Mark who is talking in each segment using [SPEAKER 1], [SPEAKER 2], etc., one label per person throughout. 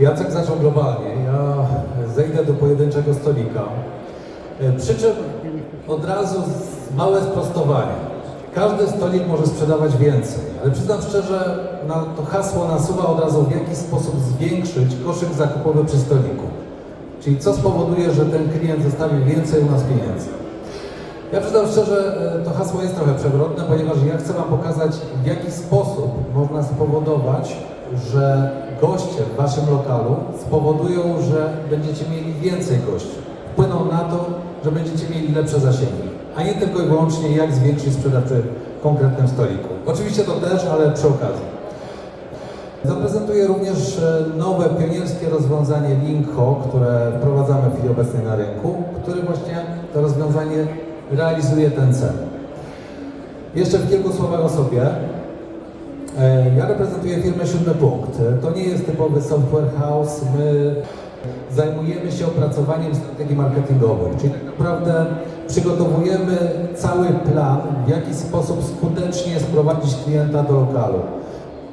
[SPEAKER 1] Jacek zaczął globalnie, ja zejdę do pojedynczego stolika. E, Przy czym od razu małe sprostowanie. Każdy stolik może sprzedawać więcej, ale przyznam szczerze, na to hasło nasuwa od razu w jaki sposób zwiększyć koszyk zakupowy przy stoliku. Czyli co spowoduje, że ten klient zostawi więcej u nas pieniędzy. Ja przyznam szczerze, e, to hasło jest trochę przewrotne, ponieważ ja chcę Wam pokazać, w jaki sposób można spowodować, że goście w Waszym lokalu spowodują, że będziecie mieli więcej gości. Wpłyną na to, że będziecie mieli lepsze zasięgi, a nie tylko i wyłącznie jak zwiększyć sprzedaż przy konkretnym stoliku. Oczywiście to też, ale przy okazji. Zaprezentuję również e, nowe pionierskie rozwiązanie Linkho, które wprowadzamy w chwili obecnej na rynku, który właśnie to rozwiązanie realizuje ten cel. Jeszcze w kilku słowach o sobie. E, Ja reprezentuję firmę Siódmy Punkt. To nie jest typowy software house. My zajmujemy się opracowaniem strategii marketingowych, czyli tak naprawdę przygotowujemy cały plan, w jaki sposób skutecznie sprowadzić klienta do lokalu.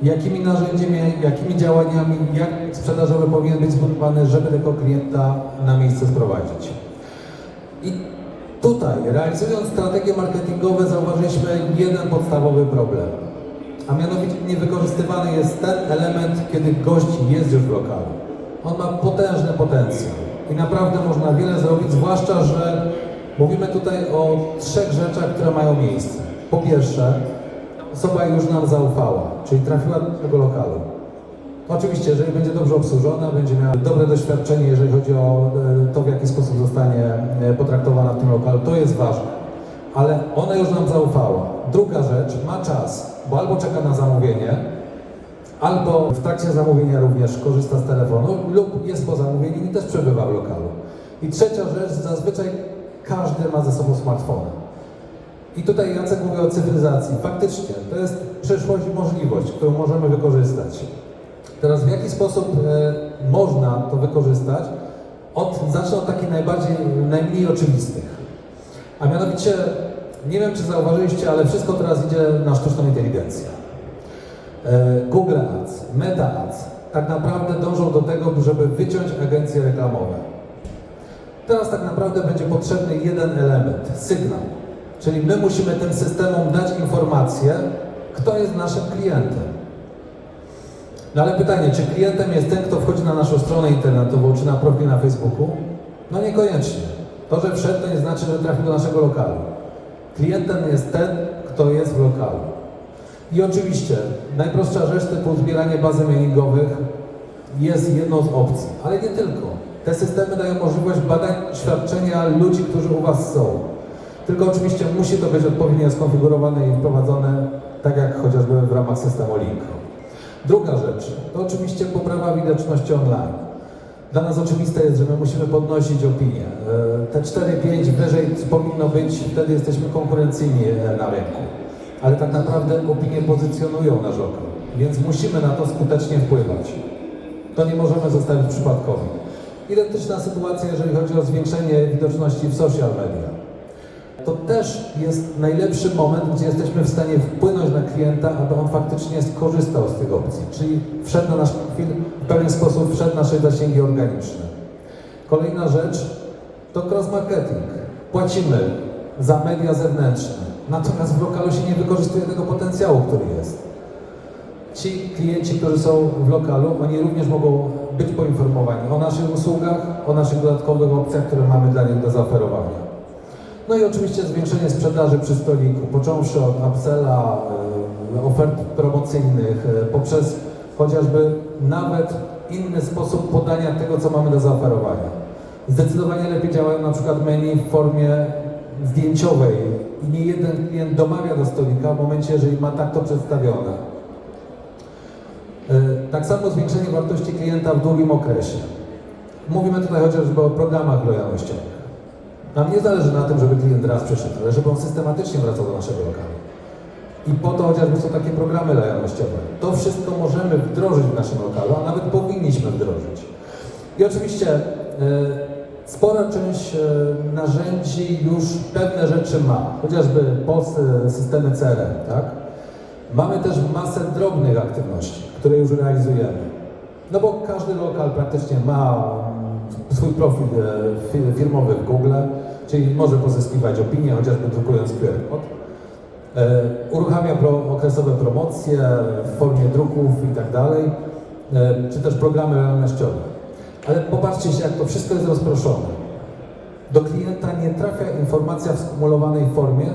[SPEAKER 1] Jakimi narzędziami, jakimi działaniami, jak sprzedażowy powinien być zbudowany, żeby tego klienta na miejsce sprowadzić. I tutaj, realizując strategie marketingowe, zauważyliśmy jeden podstawowy problem. A mianowicie niewykorzystywany jest ten element, kiedy gość jest już w lokalu. On ma potężny potencjał i naprawdę można wiele zrobić, zwłaszcza, że mówimy tutaj o trzech rzeczach, które mają miejsce. Po pierwsze, osoba już nam zaufała, czyli trafiła do tego lokalu. Oczywiście, jeżeli będzie dobrze obsłużona, będzie miała dobre doświadczenie, jeżeli chodzi o e, to, w jaki sposób zostanie e, potraktowana w tym lokalu, to jest ważne. Ale ona już nam zaufała. Druga rzecz, ma czas, bo albo czeka na zamówienie, albo w trakcie zamówienia również korzysta z telefonu, lub jest po zamówieniu i też przebywa w lokalu. I trzecia rzecz, zazwyczaj każdy ma ze sobą smartfona. I tutaj Jacek mówi o cyfryzacji. Faktycznie, to jest przyszłość i możliwość, którą możemy wykorzystać. Teraz w jaki sposób e, można to wykorzystać? Od, zacznę od takich najbardziej, najmniej oczywistych. A mianowicie, nie wiem czy zauważyliście, ale wszystko teraz idzie na sztuczną inteligencję. E, Google Ads, Meta Ads tak naprawdę dążą do tego, żeby wyciąć agencje reklamowe. Teraz tak naprawdę będzie potrzebny jeden element, sygnał. Czyli my musimy tym systemom dać informację, kto jest naszym klientem. No ale pytanie, czy klientem jest ten, kto wchodzi na naszą stronę internetową, czy na profil na Facebooku? No niekoniecznie. To, że wszedł, to nie znaczy, że trafił do naszego lokalu. Klientem jest ten, kto jest w lokalu. I oczywiście najprostsza rzecz typu zbieranie bazy mailingowych jest jedną z opcji, ale nie tylko. Te systemy dają możliwość badań świadczenia ludzi, którzy u Was są. Tylko oczywiście musi to być odpowiednio skonfigurowane i wprowadzone, tak jak chociażby w ramach systemu Linko. Druga rzecz to oczywiście poprawa widoczności online. Dla nas oczywiste jest, że my musimy podnosić opinię. E, Te 4-5 wyżej powinno być, wtedy jesteśmy konkurencyjni e, na rynku. Ale tak naprawdę opinie pozycjonują nasz lokal, więc musimy na to skutecznie wpływać. To nie możemy zostawić przypadkowi. Identyczna sytuacja, jeżeli chodzi o zwiększenie widoczności w social media. To też jest najlepszy moment, gdzie jesteśmy w stanie wpłynąć na klienta, aby on faktycznie skorzystał z tych opcji, czyli wszedł na nasz profil, w pewien sposób wszedł nasze zasięgi organiczne. Kolejna rzecz to cross-marketing. Płacimy za media zewnętrzne, natomiast w lokalu się nie wykorzystuje tego potencjału, który jest. Ci klienci, którzy są w lokalu, oni również mogą być poinformowani o naszych usługach, o naszych dodatkowych opcjach, które mamy dla nich do zaoferowania. No i oczywiście zwiększenie sprzedaży przy stoliku, począwszy od upsella, e, ofert promocyjnych, e, poprzez chociażby nawet inny sposób podania tego, co mamy do zaoferowania. Zdecydowanie lepiej działają na przykład menu w formie zdjęciowej i nie jeden klient domawia do stolika w momencie, jeżeli ma tak to przedstawione. E, Tak samo zwiększenie wartości klienta w długim okresie. Mówimy tutaj chociażby o programach lojalnościowych. Nam nie zależy na tym, żeby klient raz przyszedł, ale żeby on systematycznie wracał do naszego lokalu. I po to chociażby są takie programy lojalnościowe. To wszystko możemy wdrożyć w naszym lokalu, a nawet powinniśmy wdrożyć. I oczywiście e, spora część e, narzędzi już pewne rzeczy ma, chociażby POS, e, systemy CRM, tak? Mamy też masę drobnych aktywności, które już realizujemy. No bo każdy lokal praktycznie ma mm, swój profil e, fi- firmowy w Google, czyli może pozyskiwać opinie, chociażby drukując QR kod. E, Uruchamia pro, okresowe promocje w formie druków i tak dalej, e, czy też programy realnościowe. Ale popatrzcie się, jak to wszystko jest rozproszone. Do klienta nie trafia informacja w skumulowanej formie,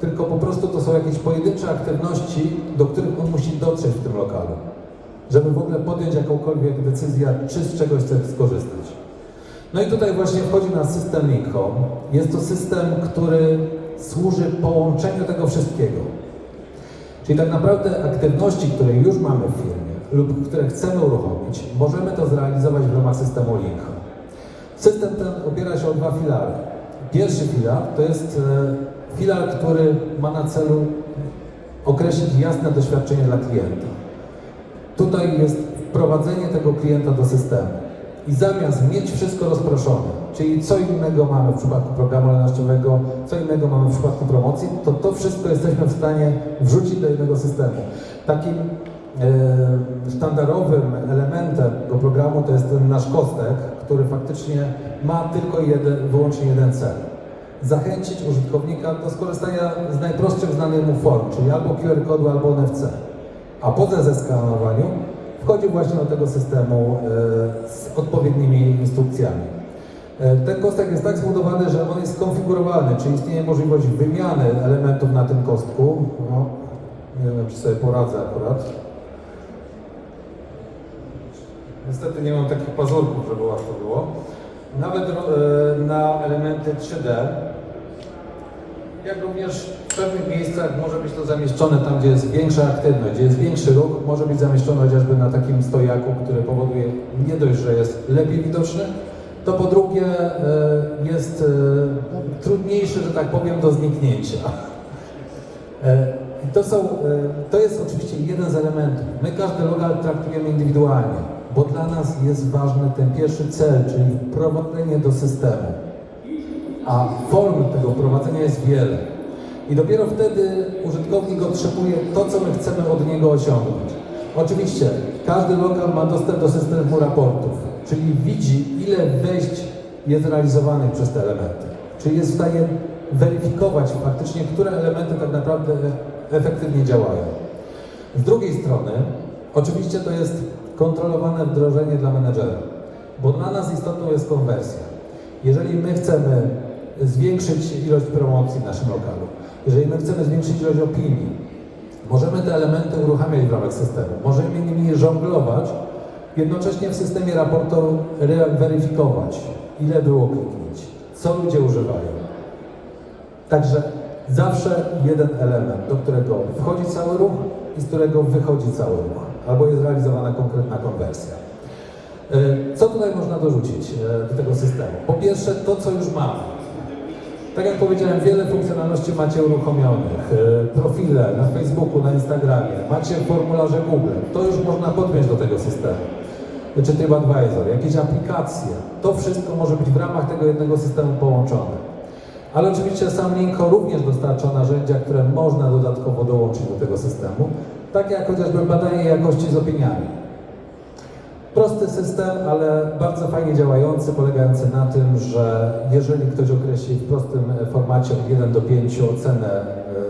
[SPEAKER 1] tylko po prostu to są jakieś pojedyncze aktywności, do których on musi dotrzeć w tym lokalu, żeby w ogóle podjąć jakąkolwiek decyzję, czy z czegoś chce skorzystać. No i tutaj właśnie wchodzi na system Linkhome. Jest to system, który służy połączeniu tego wszystkiego. Czyli tak naprawdę aktywności, które już mamy w firmie lub które chcemy uruchomić, możemy to zrealizować w ramach systemu Linkhome. System ten opiera się o dwa filary. Pierwszy filar to jest e, filar, który ma na celu określić jasne doświadczenie dla klienta. Tutaj jest wprowadzenie tego klienta do systemu. I zamiast mieć wszystko rozproszone, czyli co innego mamy w przypadku programu lojalnościowego, co innego mamy w przypadku promocji, to to wszystko jesteśmy w stanie wrzucić do jednego systemu. Takim e, sztandarowym elementem tego programu to jest ten nasz kostek, który faktycznie ma tylko jeden, wyłącznie jeden cel. Zachęcić użytkownika do skorzystania z najprostszych znanych mu form, czyli albo QR kodu, albo NFC. A po zeskanowaniu wchodzi właśnie do tego systemu e, z odpowiednimi instrukcjami. E, Ten kostek jest tak zbudowany, że on jest skonfigurowalny, czyli istnieje możliwość wymiany elementów na tym kostku. No, nie wiem, czy sobie poradzę akurat. Niestety nie mam takich pazurków, żeby łatwo było. Nawet e, na elementy 3D, jak również w pewnych miejscach może być to zamieszczone tam, gdzie jest większa aktywność, gdzie jest większy ruch, może być zamieszczone chociażby na takim stojaku, który powoduje nie dość, że jest lepiej widoczny, to po drugie e, jest e, trudniejszy, że tak powiem, do zniknięcia. E, to, są, to jest oczywiście jeden z elementów. My każdy lokal traktujemy indywidualnie, bo dla nas jest ważny ten pierwszy cel, czyli wprowadzenie do systemu. A form tego wprowadzenia jest wiele. I dopiero wtedy użytkownik otrzymuje to, co my chcemy od niego osiągnąć. Oczywiście każdy lokal ma dostęp do systemu raportów, czyli widzi, ile wejść jest realizowanych przez te elementy. Czyli jest w stanie weryfikować faktycznie, które elementy tak naprawdę efektywnie działają. Z drugiej strony, oczywiście to jest kontrolowane wdrożenie dla menedżera, bo dla nas istotną jest konwersja. Jeżeli my chcemy zwiększyć ilość promocji w naszym lokalu, jeżeli my chcemy zwiększyć ilość opinii, możemy te elementy uruchamiać w ramach systemu, możemy nimi żonglować, jednocześnie w systemie raportu weryfikować, ile było kliknięć, co ludzie używają. Także zawsze jeden element, do którego wchodzi cały ruch i z którego wychodzi cały ruch, albo jest realizowana konkretna konwersja. E, Co tutaj można dorzucić e, do tego systemu? Po pierwsze, to co już mamy. Tak jak powiedziałem, wiele funkcjonalności macie uruchomionych. E, Profile na Facebooku, na Instagramie, macie formularze Google. To już można podpiąć do tego systemu. Czy TripAdvisor, jakieś aplikacje. To wszystko może być w ramach tego jednego systemu połączone. Ale oczywiście sam Linko również dostarcza narzędzia, które można dodatkowo dołączyć do tego systemu, tak jak chociażby badanie jakości z opiniami. Prosty system, ale bardzo fajnie działający, polegający na tym, że jeżeli ktoś określi w prostym e, formacie od 1 do 5 ocenę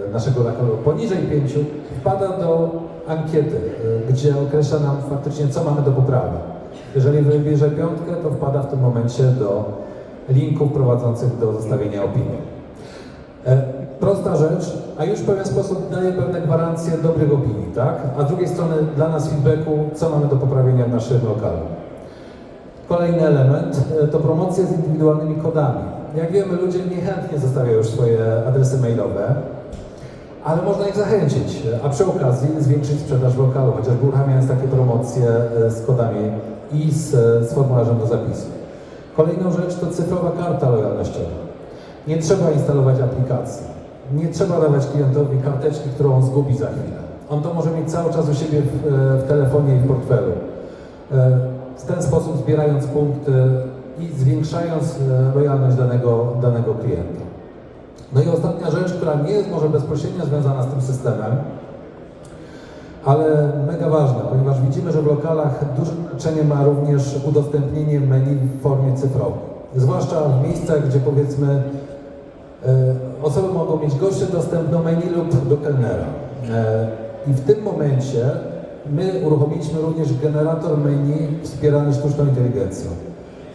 [SPEAKER 1] e, naszego lokalu poniżej 5, wpada do ankiety, e, gdzie określa nam faktycznie, co mamy do poprawy. Jeżeli wybierze piątkę, to wpada w tym momencie do linków prowadzących do zostawienia opinii. E, Prosta rzecz, a już w pewien sposób daje pewne gwarancje dobrych opinii, tak? A z drugiej strony dla nas feedbacku, co mamy do poprawienia w naszym lokalu. Kolejny element e, to promocje z indywidualnymi kodami. Jak wiemy, ludzie niechętnie zostawiają już swoje adresy mailowe, ale można ich zachęcić, a przy okazji zwiększyć sprzedaż lokalu, chociażby uruchamiając takie promocje e, z kodami i z, z formularzem do zapisu. Kolejną rzecz to cyfrowa karta lojalnościowa. Nie trzeba instalować aplikacji. Nie trzeba dawać klientowi karteczki, którą on zgubi za chwilę. On to może mieć cały czas u siebie w, e, w telefonie i w portfelu. E, W ten sposób zbierając punkty i zwiększając e, lojalność danego, danego klienta. No i ostatnia rzecz, która nie jest może bezpośrednio związana z tym systemem, ale mega ważne, ponieważ widzimy, że w lokalach duże znaczenie ma również udostępnienie menu w formie cyfrowej. Zwłaszcza w miejscach, gdzie powiedzmy osoby mogą mieć gorszy dostęp do menu lub do kelnera. E, I w tym momencie my uruchomiliśmy również generator menu wspierany sztuczną inteligencją.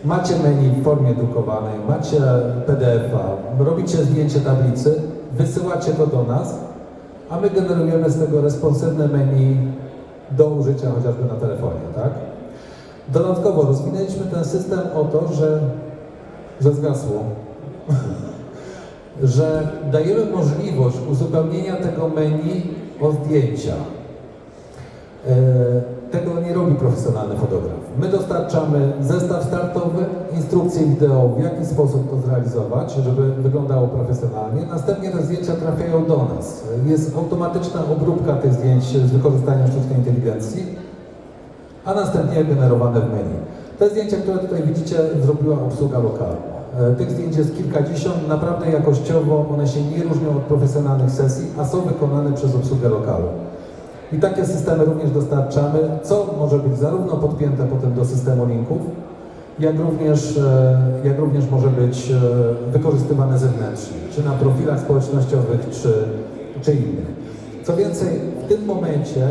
[SPEAKER 1] Macie menu w formie drukowanej, macie PDF-a, robicie zdjęcie tablicy, wysyłacie to do nas, a my generujemy z tego responsywne menu do użycia chociażby na telefonie, tak? Dodatkowo rozwinęliśmy ten system o to, że, że zgasło, że dajemy możliwość uzupełnienia tego menu o zdjęcia. E, Tego nie robi profesjonalny fotograf. My dostarczamy zestaw startowy, instrukcję wideo, w jaki sposób to zrealizować, żeby wyglądało profesjonalnie. Następnie te zdjęcia trafiają do nas. Jest automatyczna obróbka tych zdjęć z wykorzystaniem sztucznej inteligencji, a następnie generowane w menu. Te zdjęcia, które tutaj widzicie, zrobiła obsługa lokalna. E, Tych zdjęć jest kilkadziesiąt, naprawdę jakościowo one się nie różnią od profesjonalnych sesji, a są wykonane przez obsługę lokalu. I takie systemy również dostarczamy, co może być zarówno podpięte potem do systemu linków, jak również, e, jak również może być e, wykorzystywane zewnętrznie, czy na profilach społecznościowych, czy, czy innych. Co więcej, w tym momencie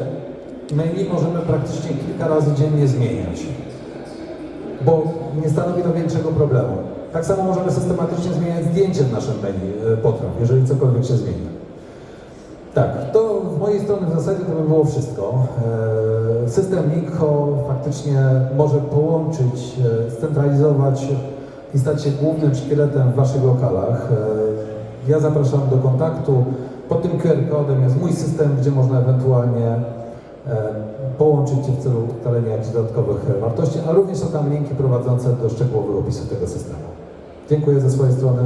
[SPEAKER 1] menu możemy praktycznie kilka razy dziennie zmieniać, bo nie stanowi to większego problemu. Tak samo możemy systematycznie zmieniać zdjęcie w naszym menu e, potraw, jeżeli cokolwiek się zmieni. Tak, to z mojej strony w zasadzie to by było wszystko. E, System Linko faktycznie może połączyć, e, scentralizować i stać się głównym szkieletem w Waszych lokalach. Ja zapraszam do kontaktu. Pod tym QR-kodem jest mój system, gdzie można ewentualnie połączyć w celu ustalenia dodatkowych wartości, a również są tam linki prowadzące do szczegółowych opisów tego systemu. Dziękuję ze swojej strony.